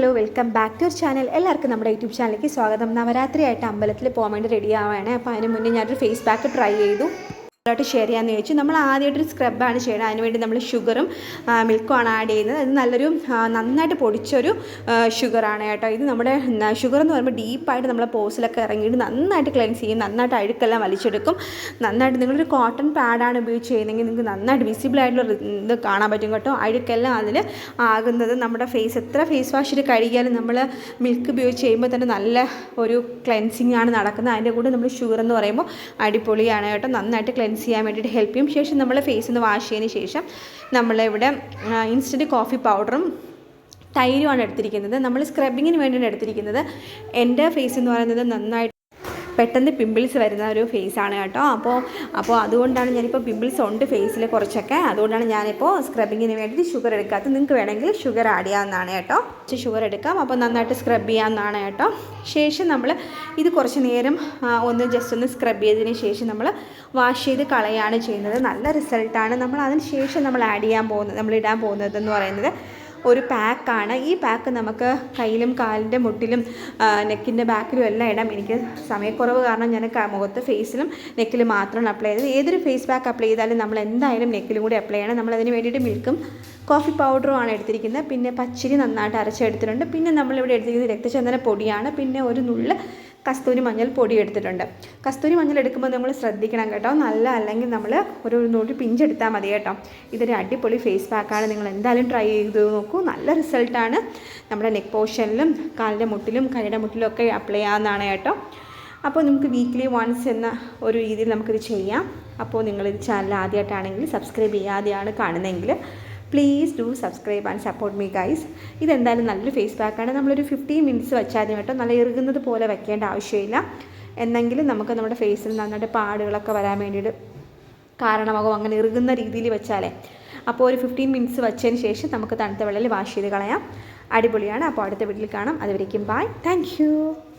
Hello welcome back to your channel. എല്ലാവർക്കും നമ്മുടെ YouTube ചാനലിലേക്ക് സ്വാഗതം. നവരാത്രിയായിട്ട് അമ്പലത്തിൽ പോകാൻ വേണ്ടി റെഡി ആവുകയാണ് അപ്പോൾ അതിന് മുന്നേ ഞാനൊരു ഫേസ് പാക്ക് ട്രൈ ചെയ്തു. ായിട്ട് ഷെയർ ചെയ്യാമെന്ന് ചോദിച്ചു. നമ്മൾ ആദ്യമായിട്ടൊരു സ്ക്രബാണ് ചെയ്യുന്നത് അതിനുവേണ്ടി നമ്മൾ ഷുഗറും മിൽക്കും ആണ് ആഡ് ചെയ്യുന്നത്. അത് നല്ലൊരു നന്നായിട്ട് പൊടിച്ചൊരു ഷുഗറാണ് കേട്ടോ. ഇത് നമ്മുടെ ഷുഗർ എന്ന് പറയുമ്പോൾ ഡീപ്പായിട്ട് നമ്മളെ പോസിലൊക്കെ ഇറങ്ങിയിട്ട് നന്നായിട്ട് ക്ലെൻസ് ചെയ്യും. നന്നായിട്ട് അഴുക്കെല്ലാം വലിച്ചെടുക്കും. നന്നായിട്ട് നിങ്ങളൊരു കോട്ടൺ പാഡാണ് ഉപയോഗിച്ച് ചെയ്യുന്നതെങ്കിൽ നിങ്ങൾക്ക് നന്നായിട്ട് വിസിബിൾ ആയിട്ടുള്ള ഇത് കാണാൻ പറ്റും കേട്ടോ. അഴുക്കെല്ലാം അതിൽ ആകുന്നത് നമ്മുടെ ഫേസ് എത്ര ഫേസ് വാഷിൽ കഴുകിയാലും നമ്മൾ മിൽക്ക് ഉപയോഗിച്ച് ചെയ്യുമ്പോൾ തന്നെ നല്ല ഒരു ക്ലെൻസിങ് ആണ് നടക്കുന്നത്. അതിന്റെ കൂടെ നമ്മൾ ഷുഗർ എന്ന് പറയുമ്പോൾ അടിപൊളിയാണ് കേട്ടോ. നന്നായിട്ട് ക്ലെൻസ് ചെയ്യാൻ വേണ്ടിയിട്ട് ഹെൽപ്പ് ചെയ്യും. ശേഷം നമ്മൾ ഫേസ് ഒന്ന് വാഷ് ചെയ്തതിന് ശേഷം നമ്മളിവിടെ ഇൻസ്റ്റന്റ് കോഫി പൗഡറും തൈരുമാണ് എടുത്തിരിക്കുന്നത്. നമ്മൾ സ്ക്രബിങ്ങിന് വേണ്ടിയാണ് എടുത്തിരിക്കുന്നത്. എന്റെ ഫേസ് എന്ന് പറയുന്നത് നന്നായിട്ട് പെട്ടെന്ന് പിമ്പിൾസ് വരുന്ന ഒരു ഫേസ് ആണ് കേട്ടോ. അപ്പോൾ അപ്പോൾ അതുകൊണ്ടാണ് ഞാനിപ്പോൾ പിമ്പിൾസ് ഉണ്ട് ഫേസിൽ കുറച്ചൊക്കെ. അതുകൊണ്ടാണ് ഞാനിപ്പോൾ സ്ക്രബിങ്ങിന് വേണ്ടി ഷുഗർ എടുക്കാത്തത്. നിങ്ങൾക്ക് വേണമെങ്കിൽ ഷുഗർ ആഡ് ചെയ്യാവുന്നതാണ് കേട്ടോ. ഷുഗർ എടുക്കാം. അപ്പോൾ നന്നായിട്ട് സ്ക്രബ് ചെയ്യാവുന്നതാണ് കേട്ടോ. ശേഷം നമ്മൾ ഇത് കുറച്ച് നേരം ഒന്ന് ജസ്റ്റ് ഒന്ന് സ്ക്രബ് ചെയ്തതിന് ശേഷം നമ്മൾ വാഷ് ചെയ്ത് കളയാണ് ചെയ്യുന്നത്. നല്ല റിസൾട്ടാണ് നമ്മൾ അതിന് ശേഷം നമ്മൾ ആഡ് ചെയ്യാൻ പോകുന്നത് നമ്മൾ ഇടാൻ പോകുന്നത് എന്ന് പറയുന്നത്. ഒരു പാക്കാണ്. ഈ പാക്ക് നമുക്ക് കയ്യിലും കാലിന്റെ മുട്ടിലും നെക്കിന്റെ ബാക്കിലും എല്ലാം ഇടാം. എനിക്ക് സമയക്കുറവ് കാരണം ഞാൻ മുഖത്ത് ഫേസിലും നെക്കിലും മാത്രമാണ് അപ്ലൈ ചെയ്തത്. ഏതൊരു ഫേസ് പാക്ക് അപ്ലൈ ചെയ്താലും നമ്മൾ എന്തായാലും നെക്കിലും കൂടി അപ്ലൈ ചെയ്യണം. നമ്മൾ അതിന് വേണ്ടിയിട്ട് മിൽക്കും കോഫി പൗഡറും ആണ് എടുത്തിരിക്കുന്നത്. പിന്നെ പച്ചരി നന്നായിട്ട് അരച്ചെടുത്തിട്ടുണ്ട്. പിന്നെ നമ്മളിവിടെ എടുത്തിരിക്കുന്നത് രക്തചന്ദന പൊടിയാണ്. പിന്നെ ഒരു നുള്ള് കസ്തൂരി മഞ്ഞൾ പൊടി എടുത്തിട്ടുണ്ട്. കസ്തൂരി മഞ്ഞൾ എടുക്കുമ്പോൾ നമ്മൾ ശ്രദ്ധിക്കണം കേട്ടോ. നല്ല അല്ലെങ്കിൽ നമ്മൾ ഒരു നൂറ്റി പിഞ്ചെടുത്താൽ മതി കേട്ടോ. ഇതൊരു അടിപൊളി ഫേസ് പാക്കാണ് നിങ്ങൾ എന്തായാലും ട്രൈ ചെയ്ത് നോക്കൂ. നല്ല റിസൾട്ടാണ് നമ്മുടെ നെക്ക് പോർഷനിലും കാലിന്റെ മുട്ടിലും കൈയുടെ മുട്ടിലും ഒക്കെ അപ്ലൈ ചെയ്യാവുന്നതാണ് കേട്ടോ. അപ്പോൾ നമുക്ക് വീക്ക്ലി വൺസ് എന്ന ഒരു രീതിയിൽ നമുക്കിത് ചെയ്യാം. അപ്പോൾ നിങ്ങളിത് ചാനൽ ആദ്യമായിട്ടാണെങ്കിൽ സബ്സ്ക്രൈബ് ചെയ്യാതെയാണ് കാണുന്നതെങ്കിൽ please do subscribe and support me guys ഇതെന്തായാലും നല്ലൊരു ഫേസ് പാക്കാണ് നമ്മളൊരു ഫിഫ്റ്റീൻ മിനിറ്റ്സ് വെച്ചാൽ കേട്ടോ. നല്ല ഇറുകുന്നത് പോലെ വെക്കേണ്ട ആവശ്യമില്ല. എന്നെങ്കിലും നമുക്ക് നമ്മുടെ ഫേസിൽ നന്നായിട്ട് പാടുകളൊക്കെ വരാൻ വേണ്ടിയിട്ട് കാരണമാകും. അങ്ങനെ ഇറുകുന്ന രീതിയിൽ വെച്ചാലേ. അപ്പോൾ ഒരു ഫിഫ്റ്റീൻ മിനിറ്റ്സ് വെച്ചതിന് ശേഷം നമുക്ക് തണുത്ത വെള്ളത്തിൽ വാഷ് ചെയ്ത് കളയാം. അടിപൊളിയാണ്. അപ്പോൾ അടുത്ത വീട്ടിൽ കാണാം. അതുവരേക്കും ബായ് താങ്ക്